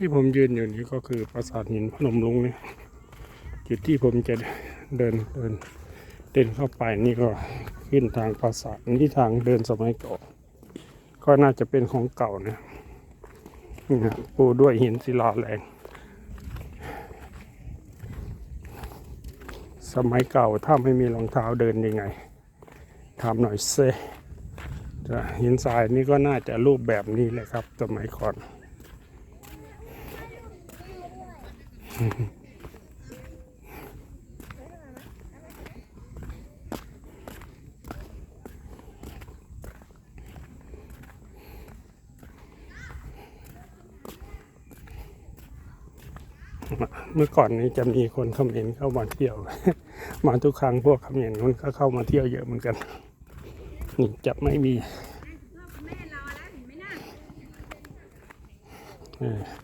ที่ผมยืนอยู่นี้ก็คือปราสาทหินพนมลุงเนี่ยจุดที่ผมจะเดินเดินเดินเข้าไปนี่ก็ขึ้นทางปราสาทนี่ทางเดินสมัยก่อนก็น่าจะเป็นของเก่านะนี่นะปูด้วยหินศิลาแรงสมัยเก่าถ้าไม่มีรองเท้าเดินยังไงถามหน่อยเซหินทรายนี่ก็น่าจะรูปแบบนี้แหละครับ สมัยก่อน เมื่อก่อนนี้จะมีคนเขมรเข้ามาเที่ยว มาทุกครั้งพวกเขมรมันก็เข้ามาเที่ยวเยอะเหมือนกันนี่จะไม่มีแม่ร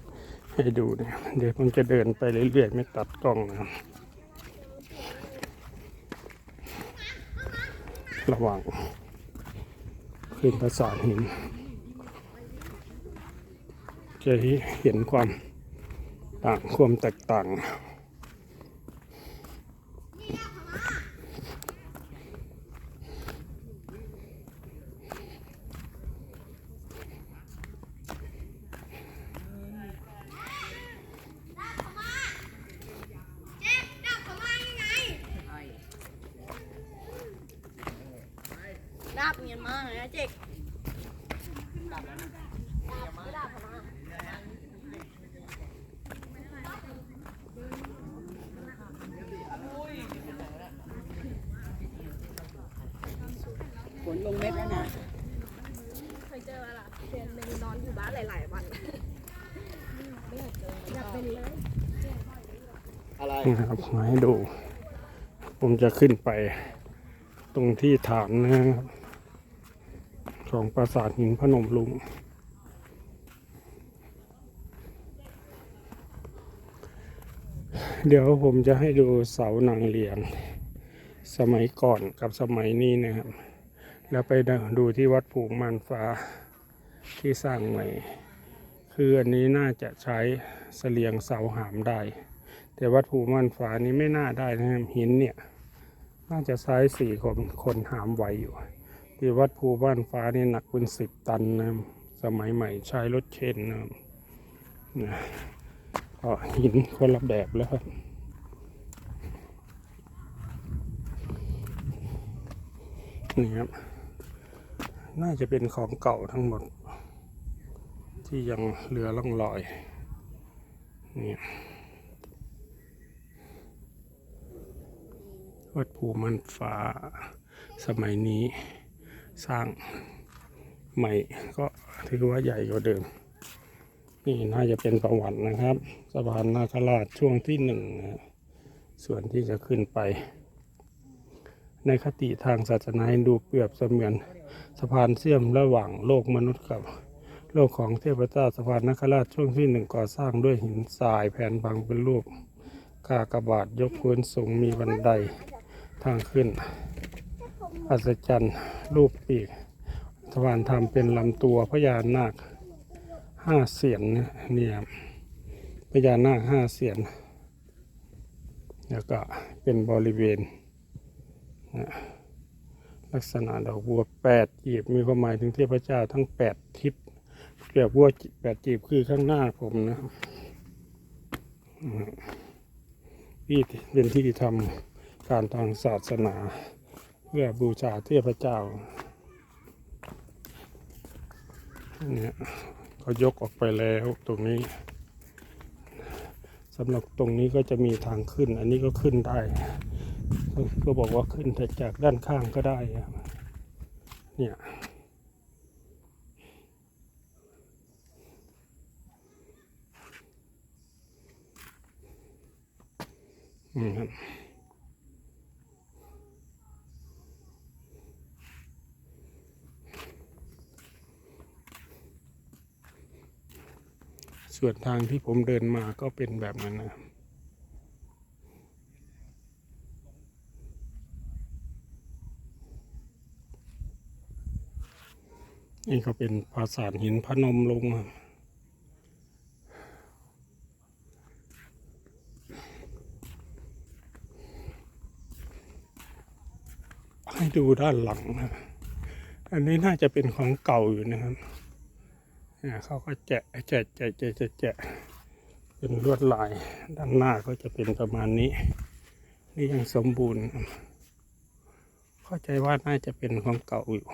อ ให้ดูเนี่ยเดี๋ยวผมจะเดินไปเรื่อยๆไม่ตัดกล้องนะครับ ระหว่างขึ้นปราสาทหินจะเห็นความต่างความแตกต่าง ดับเขามายังไงดับเงียบมากเลย นะเจ๊กดับแล้วนะดับไม่ดับเขามาฝนลงเม็ดแล้วนะเคยเจอล่ะเรียนเป็นนอนอยู่บ้านหลาย ๆ วันอยากเป็นเลยอะไรนี่นะครับมาให้ดู ผมจะขึ้นไป ตรงที่ฐานนะครับ ของปราสาทหินพนมลุง เดี๋ยวผมจะให้ดูเสาหนางเหลียงสมัยก่อนกับสมัยนี้นะครับ แล้วไปดูที่วัดผูกมันฟ้าที่สร้างใหม่ คืออันนี้น่าจะใช้เสลียงเสาหามได้ แต่วัดภูมันฟ้านี้ไม่น่าได้นะครับหินเนี่ย น่าจะใช้สี่คนคนหามไหวอยู่ ที่วัดภูบ้านฟ้านี่หนักเป็นสิบตันนะสมัยใหม่ใช้รถเข็นนะครับนะก็หินคนละแบบแล้วครับนี่ครับ น่าจะเป็นของเก่าทั้งหมด ที่ยังเหลือร่องรอยนี่วัดภูมันฟ้าสมัยนี้ สร้างใหม่ก็ถือว่าใหญ่กว่าเดิม นี่น่าจะเป็นประวัตินะครับสะพานนาคราชช่วงที่หนึ่งส่วนที่จะขึ้นไป ในคติทางศาสนาฮินดูเปรียบเสมือนสะพานเชื่อมระหว่างโลกมนุษย์กับโลกของเทพเจ้าสะพานนาคราชช่วงที่หนึ่งก่อสร้างด้วยหินทรายแผ่นบางเป็นรูปกากบาทยกพื้นสูงมีบันไดทางขึ้น อัศจรรย์รูปปีกสวรรค์ทำเป็นลำตัวพญานาคห้าเสียนเนี่ยพญานาคห้าเสียน แล้วก็เป็นบริเวณนะลักษณะดอกบัวแปดจีบมีความหมายถึงเทพเจ้าทั้งแปดทิศเกลียบบัวแปดจีบคือข้างหน้าผมนะที่เป็นที่ทำการทางศาสนา พื่อบูชาเทพเจ้าเนี่ยก็ยกออกไปแล้วตรงนี้สำหรับตรงนี้ก็จะมีทางขึ้น อันนี้ก็ขึ้นได้ก็บอกว่าขึ้นจากด้านข้างก็ได้เนี่ยอืมครับ ส่วนทางที่ผมเดินมาก็เป็นแบบนั้นนะนี่ก็เป็นปราสาทหินพนมลงให้ดูด้านหลังนะ อันนี้น่าจะเป็นของเก่าอยู่นะครับ เขาก็แจะแจะแจะแจะแจะแจะเป็นลวดลายด้านหน้าก็จะเป็นประมาณนี้ นี่ยังสมบูรณ์ เข้าใจว่าน่าจะเป็นของเก่าอยู่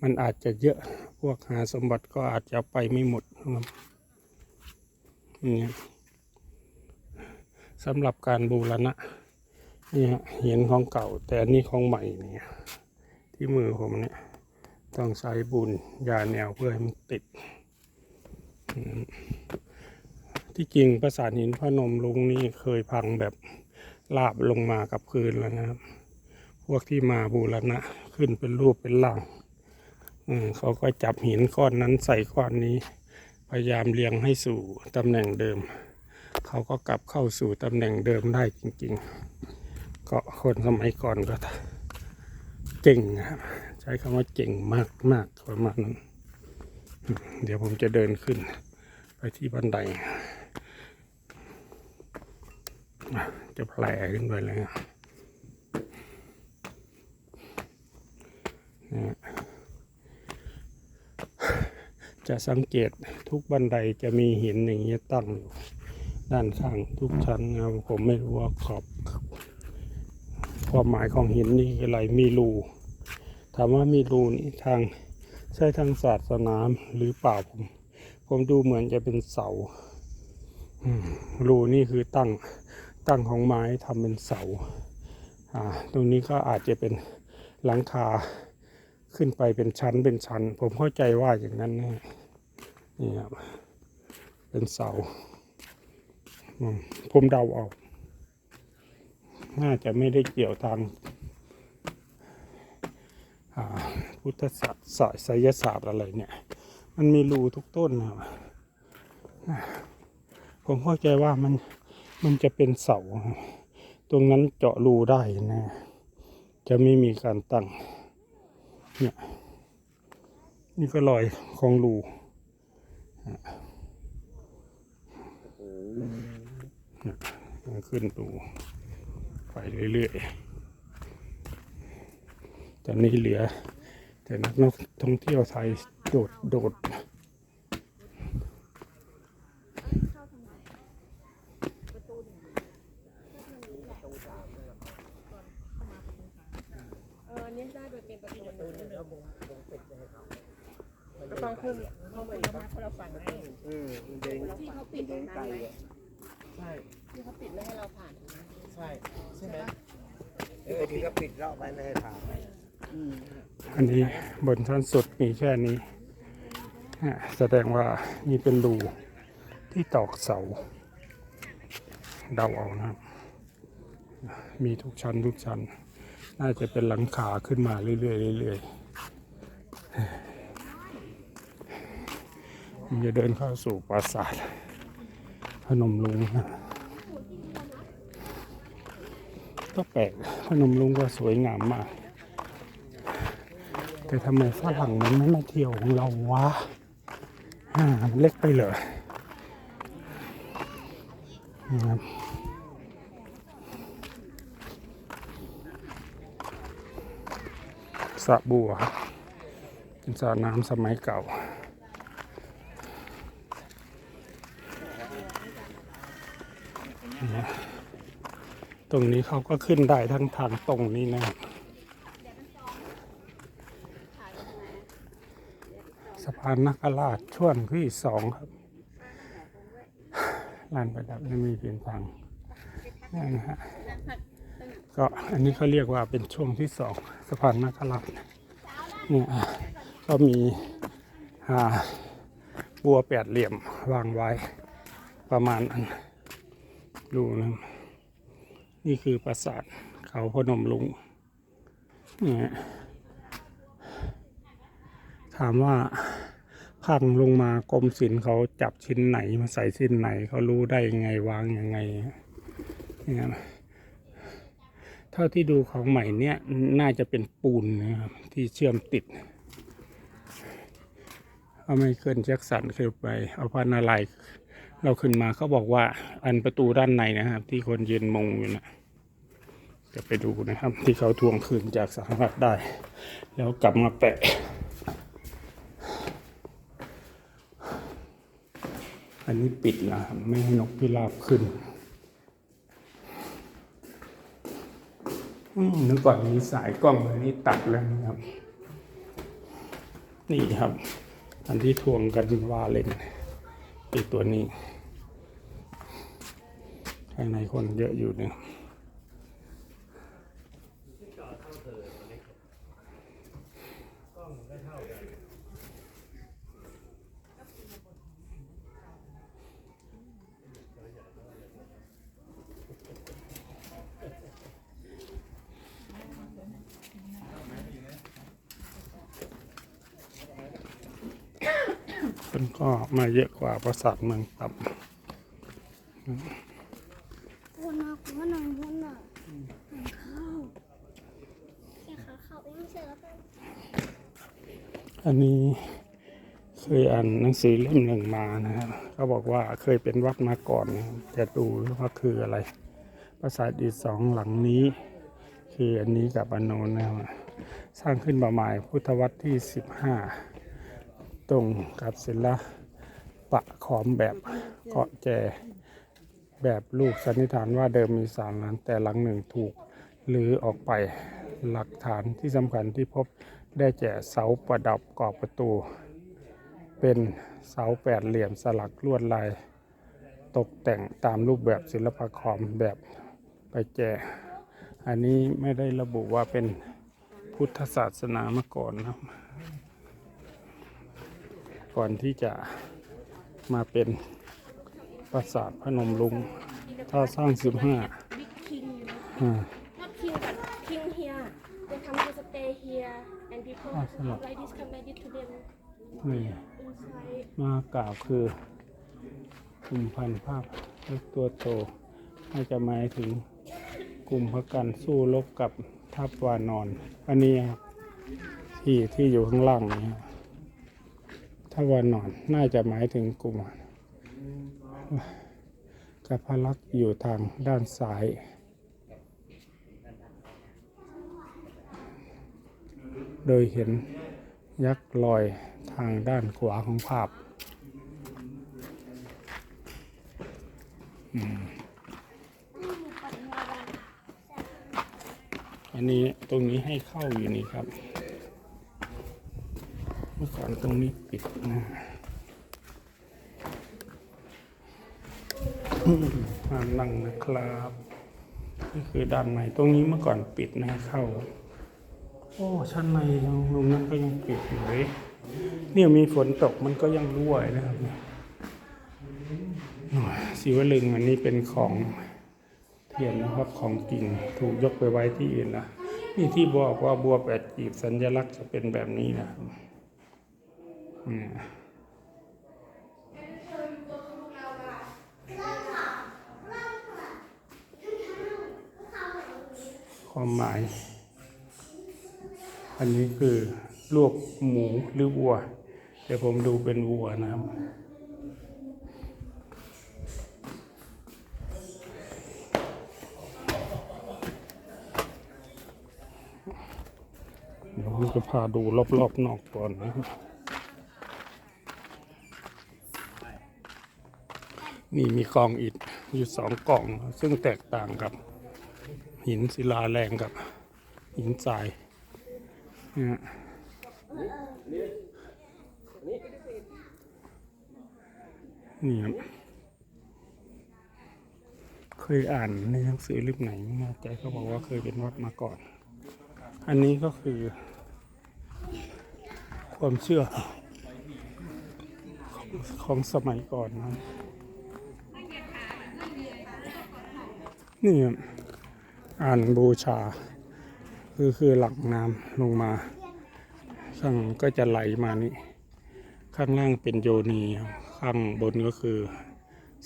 มันอาจจะเยอะพวกหาสมบัติก็อาจจะไปไม่หมดนะครับนี่สำหรับการบูรณะนี่ฮะเห็นของเก่า แต่อันนี้ของใหม่เนี่ยที่มือผมเนี่ย ต้องใช้บุญยาแนวเพื่อให้มันติด ที่จริงประสาทหินพนมลุงนี่เคยพังแบบลาบลงมากับพื้นแล้วนะครับ พวกที่มาบูรณะขึ้นเป็นรูปเป็นร่างเขาก็จับหินก้อนนั้นใส่ก้อนนี้ พยายามเรียงให้สู่ตำแหน่งเดิม เขาก็กลับเข้าสู่ตำแหน่งเดิมได้จริง ๆ ก็คนสมัยก่อนก็เก่งนะครับ ใช้คำว่าเก่งมากมากประมาณนั้น เดี๋ยวผมจะเดินขึ้น ไปที่บันได จะแผลขึ้นไปเลยนะจะสังเกตทุกบันไดจะมีหินอย่างเงี้ยตั้งอยู่ ด้านข้างทุกชั้นนะผมไม่รู้ว่าขอบ ความหมายของหินนี่อะไรมีรู ถามว่ามีรูนี่ทางใช่ทางศาสนาหรือเปล่าผม ผมดูเหมือนจะเป็นเสาอืมรูนี่คือตั้งตั้งของไม้ทำเป็นเสาอ่าตรงนี้ก็อาจจะเป็นหลังคาขึ้นไปเป็นชั้นเป็นชั้น ผมเข้าใจว่าอย่างนั้นนะนี่ครับเป็นเสาผมเดาเอาน่าจะไม่ได้เกี่ยวทางอ่า พุทธศาสตร์สายไสยศาสตร์อะไรเนี่ย มันมีรูทุกต้นนะครับผมเข้าใจว่ามันมันจะเป็นเสา ตรงนั้นเจาะรูได้นะ จะไม่มีการตั้งเนี่ยนี่ก็รอยของรูขึ้นรูไปเรื่อยๆ ตอนนี้เหลือ แต่นักท่องเที่ยวไทยโดดโดดเออนี่ได้โดยเป็นประตูก็ต้องขึ้นเข้าไปมาคนละฝั่งให้อืมมันเด้งที่เขาปิดตรงนั้นไหมใช่ที่เขาปิดไม่ให้เราผ่าน ใช่ ใช่ไหมเออที่ก็ปิดรอบไปไม่ให้ผ่าน อันนี้บนชั้นสุดมีแค่นี้ แสดงว่านี่เป็นรูที่ตอกเสา เดาเอานะครับ มีทุกชั้นทุกชั้น น่าจะเป็นหลังคาขึ้นมาเรื่อยๆเรื่อยๆผมจะเดินเข้าสู่ปราสาทพนมลุงนะก็แปลกพนมลุงก็สวยงามมาก แต่ทำไมฝรั่งมันไม่มาเที่ยวของเราวะอ่ามันเล็กไปเลยนะครับสระบัวครับเป็นสระน้ำสมัยเก่าตรงนี้เขาก็ขึ้นได้ทั้งทางตรงนี้นะครับ สะพานนักราชช่วงที่สองครับลานประดับไม่มีเพียงทางนี่นะฮะก็อันนี้เขาเรียกว่าเป็นช่วงที่สองสะพานนักราชเนี่ยก็มีอ่าบัวแปดเหลี่ยมวางไว้ประมาณอันดูนะนี่คือปราสาทเขาพนมลุงเนี่ยถามว่า พังลงมากรมศิลป์เขาจับชิ้นไหนมาใส่ชิ้นไหนเขารู้ได้ยังไงวางยังไงเนี่ยเท่าที่ดูของใหม่เนี่ยน่าจะเป็นปูนนะครับที่เชื่อมติด เอาไม่เกินแจ็คสันขึ้นไป เอาพันอะไรเราขึ้นมาเขาบอกว่าอันประตูด้านในนะครับ ที่คนยืนมงอยู่นะจะไปดูนะครับ ที่เขาทวงคืนจากสหรัฐได้ แล้วกลับมาแปะ อันนี้ปิดนะครับไม่ให้นกพิราบขึ้นนึกก่อนมีสายกล้องอันนี้ตัดแล้วนะครับ นี่ครับ อันที่ทวงกันว่าเล่นอีตัวนี้ ข้างในคนเยอะอยู่เนี่ย คนก็มาเยอะกว่าประสาทเมืองต่ำวนมาวนหน่อยวนหน่อยเข้าแค่ขาเข้าเองเสร็จแล้วก็อันนี้เคยอ่านหนังสือเล่มหนึ่งมานะครับเขาบอกว่าเคยเป็นวัดมาก่อนจะดูว่าคืออะไร ปราสาทอีสองหลังนี้ คืออันนี้กับอันโนนนะครับสร้างขึ้นประมาณพุทธวรรษที่15 ตรงกับศิลปะขอมแบบเกาะแจ แบบลูกสันนิษฐานว่าเดิมมีสามหลังแต่หลังหนึ่งถูกหรือออกไปหลักฐานที่สำคัญที่พบได้แก่เสาประดับกรอบประตู เป็นเสาแปดเหลี่ยมสลักลวดลาย ตกแต่งตามรูปแบบศิลปะคอมแบบไปแจ อันนี้ไม่ได้ระบุว่าเป็นพุทธศาสนามาก่อนนะครับ ก่อนที่จะมาเป็นปราสาทพนมลุง ถ้าสร้าง15บิ๊กคิงอ่า not king but king here they come to stay here and people Ah, salah. like this commanded to them นี่ inside มากล่าวคือกลุ่มพันธุ์ภาพเล็กตัวโตน่าจะหมายถึงกลุ่มพกันสู้รบกับทัพวานอน อันนี้ครับที่ที่อยู่ข้างล่างนี้ครับ ทัพวานอนน่าจะหมายถึงกลุ่มกับพลักษ์อยู่ทางด้านซ้าย โดยเห็นยักษ์ลอยทางด้านขวาของภาพ อันนี้ตรงนี้ให้เข้าอยู่นี่ครับ อนตรงนี้ปิดนะมห้ามนั่งนะครับนี่คือด้านในตรงนี้เมื่อก่อนปิดนะเข้า โอ้ชั้นในตรงนั้นก็ยังปิดอยู่เลยเนี่ยมีฝนตกมันก็ยังรั่วนะครับเนี่ยโอ้ยศิวลึงอันนี้เป็นของเทียนนะครับของจริงถูกยกไปไว้ที่อื่นนะนี่ที่บอกว่าบัวแปดกีบสัญลักษณ์จะเป็นแบบนี้นะครับ เนี่ยความหมาย อันนี้คือลวกหมูหรือวัวเดี๋ยวผมดูเป็นวัวนะครับเดี๋ยวผมจะพาดูรอบๆนอกก่อนนะครับ นี่มีกองอิฐอยู่สองกอง ซึ่งแตกต่างกับ หินศิลาแรงกับ หินทรายนี่ยนี่ครับเคยอ่านในหนังสือเล่มไหนไม่แน่ใจเขาบอกว่าเคยเป็นวัดมาก่อน อันนี้ก็คือ ความเชื่อของของสมัยก่อนนะครับ นี่อ่านบูชา คือคือหลังน้ำลงมาข้างก็จะไหลมานี่ ข้างล่างเป็นโยนี ข้างบนก็คือ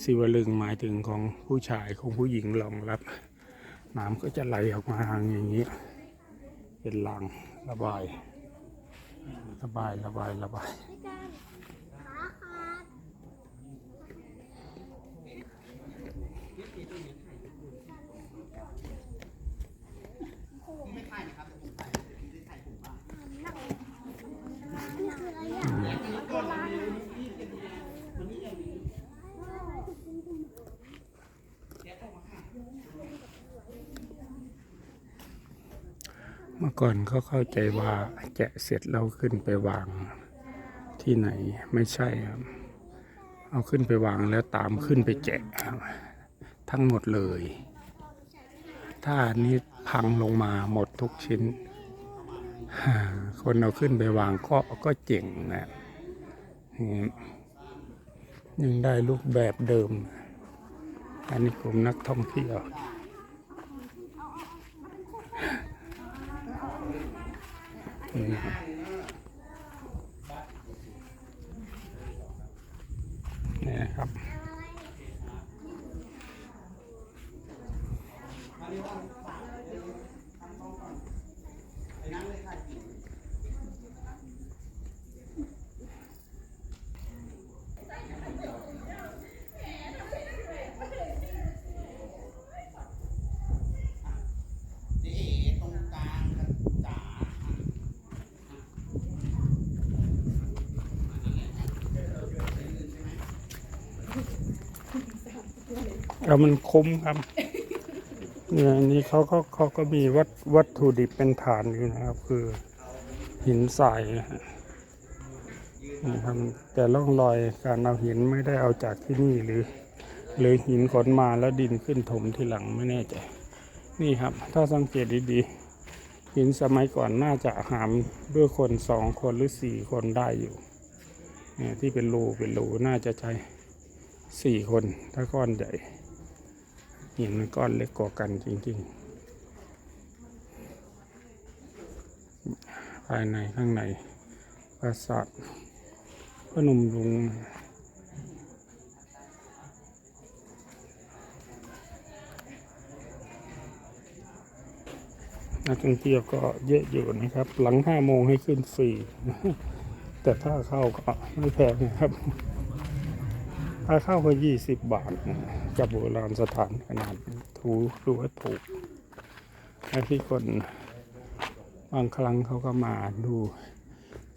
สิวลึงหมายถึงของผู้ชายของผู้หญิงรองรับ น้ำก็จะไหลออกมาทางอย่างนี้ เป็นหลังระบาย ระบายระบายระบาย พี่การขาขาด เมื่อ ก่อนเขาเข้าใจว่าแกะเสร็จเราขึ้นไปวางที่ไหนไม่ใช่ครับ เอาขึ้นไปวางแล้วตามขึ้นไปแกะทั้งหมดเลย ถ้านี้พังลงมาหมดทุกชิ้น คนเอาขึ้นไปวางก็ก็เจ๋งนะยังได้รูปแบบเดิม อันนี้กลุ่มนักท่องเที่ยว นี่ครับนี่นะครับ แล้วมันคุ้มครับเนี่ยนนี้เขาเขาเขาก็มีวัตวัตถุดิบเป็นฐานอยู่นะครับ คือหินทรายนะครับแต่ร่องรอยการเอาหินไม่ได้เอาจากที่นี่หรือ หรือหินขนมาแล้วดินขึ้นถมทีหลังไม่แน่ใจ นี่ครับ ถ้าสังเกตดีๆหินสมัยก่อนน่าจะหามด้วยคนสองคนหรือสี่คนได้อยู่เนี่ยที่เป็นรูเป็นรูน่าจะใช้สี่คนถ้าก้อนใหญ่ หินก้อนเล็กกว่ากันจริงๆ ภายในข้างในปราสาทพนมรุงงนักท่องเที่ยวก็เยอะอยู่นะครับ หลังห้าโมงให้ขึ้นฟรี แต่ถ้าเข้าก็ไม่แพงนะครับ ถ้าเข้าก็ยี่สิบบาทนะกับโบราณสถานขนาดถูดูว่าถูกไอ้ที่คนบางครั้งเขาก็มาดู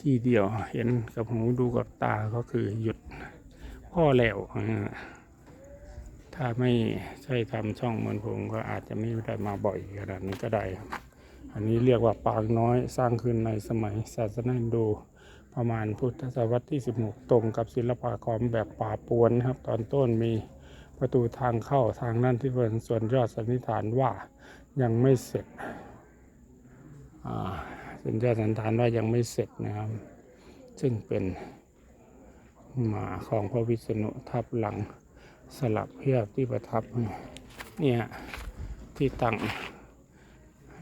ที่เดียวเห็นกับหูดูกับตาก็คือหยุดพ่อแล้วถ้าไม่ใช่ทำช่องเหมือนผมก็อาจจะไม่ได้มาบ่อยขนาดนี้ก็ได้ อันนี้เรียกว่าปางน้อยสร้างขึ้นในสมัยศาสนาฮินดู ประมาณพุทธศตวรรษที่ 16 ตรงกับศิลปากรแบบป่าปวนนะครับ ตอนต้นมีประตูทางเข้าทางนั้นที่เป็นส่วนยอดสันนิษฐานว่ายังไม่เสร็จอ่าส่วนยอดสันนิษฐานว่ายังไม่เสร็จนะครับ ซึ่งเป็นหมาของพระวิษณุทับหลังสลับเพียบที่ประทับเนี่ยที่ตั้ง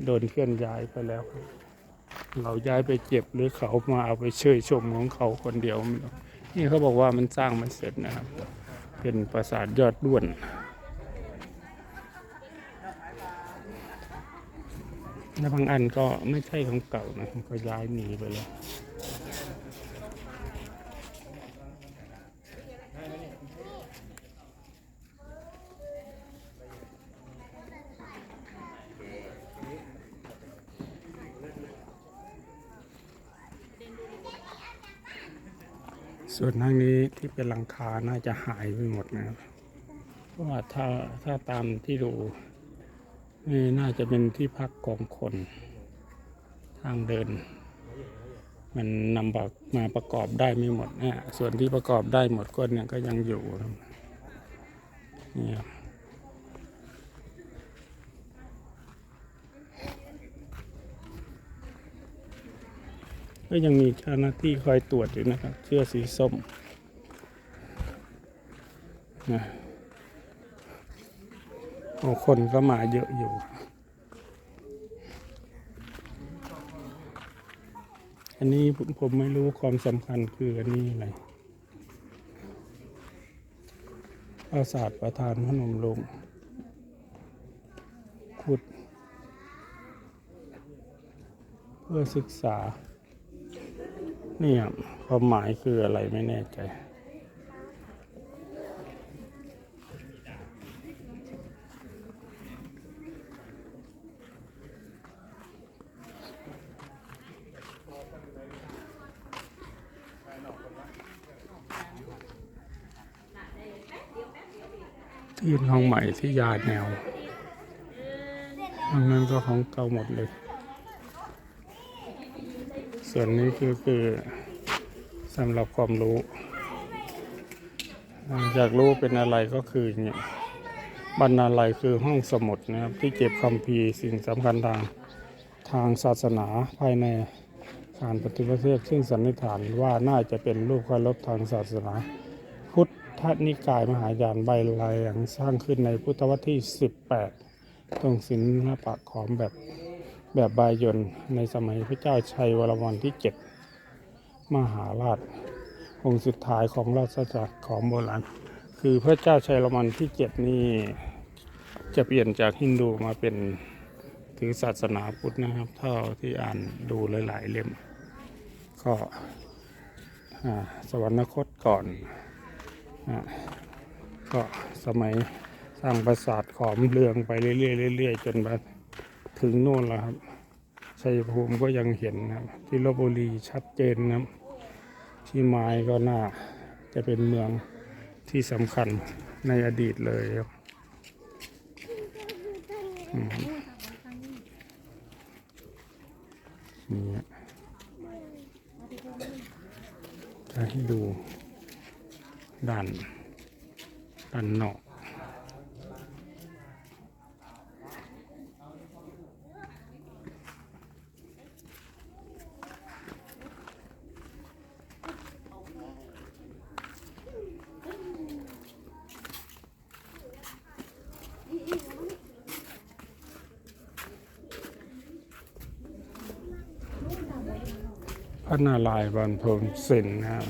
โดนเคลื่อนย้ายไปแล้ว เราย้ายไปเก็บหรือเขามาเอาไปเชยชมของเขาคนเดียวนี่เขาบอกว่ามันสร้างมันเสร็จนะครับ เป็นปราสาทยอดด้วนและบางอันก็ไม่ใช่ของเก่านะก็ย้ายหนีไปแล้ว ส่วนทางนี้ที่เป็นหลังคาน่าจะหายไปหมดนะครับเพราะว่าถ้าถ้าตามที่ดูนี่น่าจะเป็นที่พักของคน ทางเดิน มันนำกมาประกอบได้ไม่หมดนะส่วนที่ประกอบได้หมดก็เนี่ยก็ยังอยู่นะครับเนี่ยครับ ก็ยังมีเจ้าหน้าที่คอยตรวจอยู่นะครับ เสื้อสีส้มนะโอ้คนก็มาเยอะอยู่ อันนี้ผมผมไม่รู้ความสำคัญคืออันนี้อะไรปราสาทประธานพนมลงขุด เพื่อศึกษา นี่ครับความหมายคืออะไรไม่แน่ใจ ที่ห้องใหม่ที่ยาแนวทางนั้นก็ของเก่าหมดเลย ส่วนนี้คือคือสำหรับความรู้ อยากรู้เป็นอะไรก็คือเนี่ยบรรณาลัยคือห้องสมุดนะครับ ที่เก็บคัมภีสิ่งสำคัญทางทางศาสนาภายในการปฏิบัติเทศซึ่งสันนิษฐานว่าน่าจะเป็นรูปเคารพทางศาสนา พุทธนิกายมหายานใบลายอย่างสร้างขึ้นในพุทธวรรษที่ 18 ตรงศิลปะขอมแบบ แบบบายนในสมัยพระเจ้าชัยวรมันที่7มหาราชองค์สุดท้ายของราชจักรของโบราณ คือพระเจ้าชัยรมันที่7นี่จะเปลี่ยนจากฮินดูมาเป็นถือศาสนาพุทธนะครับ เท่าที่อ่านดูหลาย ๆ เล่มก็สวรรคตก่อนอก็สมัยสร้างปราสาทขอมเรืองไปเรื่อยๆเรื่อยๆจนมา ถึงโน่นแล้วครับชัยภูมิก็ยังเห็นนะครับ ที่ลบบุรีชัดเจนนะครับที่ไม้ก็น่าจะเป็นเมืองที่สำคัญในอดีตเลยครับนี่ฮะจะให้ดูด้านด้านนอก พระนารายณ์บรรพมสินนะครับ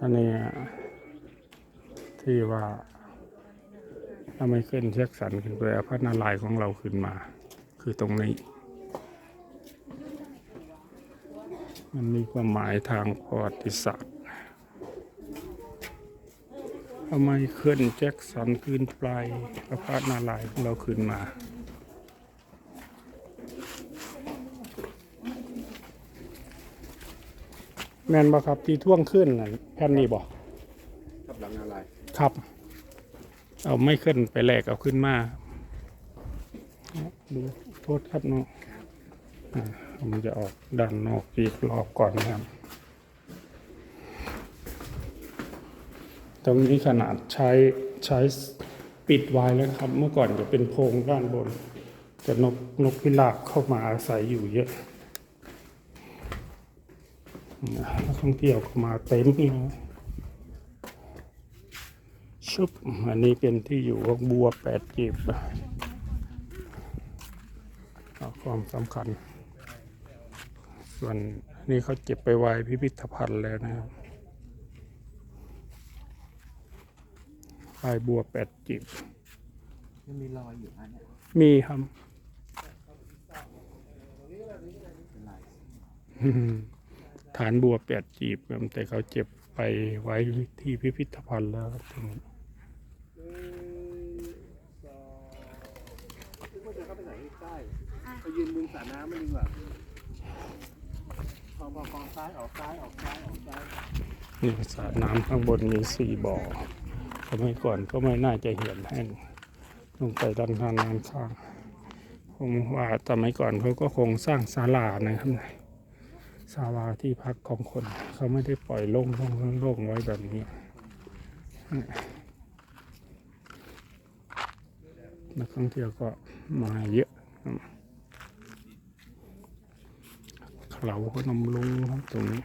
อันนี้ที่ว่าถ้าไม่ขึ้นเช็คสันขึ้นไปพระนารายณ์ของเราขึ้นมา คือตรงนี้ มันมีความหมายทางประวัติศาสตร์ ทำไมขึ้นแจ็คสันคืนปลายพระพานาลายณ์ของเราคืนมา แมนบ่ครับที่ท่วงขึ้นน่ะแผ่นนี้บ่กับหลังอะไรครับ เอาไม่ขึ้นไปแลกเอาขึ้นมาดูโทษครับเนาะอ่าผมจะออกด้านนอกอีกรอบก่อนนะครับ ตรงนี้ขนาดใช้ใช้ปิดไว้แล้วครับ เมื่อก่อนจะเป็นโพรงด้านบน แต่นกนกพิราบเข้ามาอาศัยอยู่เยอะนักท่องเที่ยวเข้ามาเต็มเลยชุบอันนี้เป็นที่อยู่ของบัวแปดจีบความสำคัญ ส่วนนี่เขาเก็บไปไว้พิพิธภัณฑ์แล้วนะครับ พายบัวแปดจิบยังมีรอยอยู่อันเนี้ยมีครับเป็นลายฐานบัวแปดจีบครับแต่เขาเจ็บไปไว้ที่พิพิธภัณฑ์แล้วครับตรงนี้ทุกคนจะเข้าไปไหนใต้ไปยืนมุมสระน้ำมันดีกว่าพอพอฟองซ้ายออกซ้ายออกซ้ายออกซ้ายนี่สระน้ำข้างบนมีสี่บ่อ สมัยก่อนก็ไม่น่าจะเห็นแห้งลงไปด้านข้างด้านข้างผมว่าสมัยก่อนเขาก็คงสร้างศาลานะครับศาลาที่พักของคน เขาไม่ได้ปล่อยโล่งโล่งโล่งไว้แบบนี้ นักท่องเที่ยวก็มาเยอะเขาพนมลุงครับตรงนี้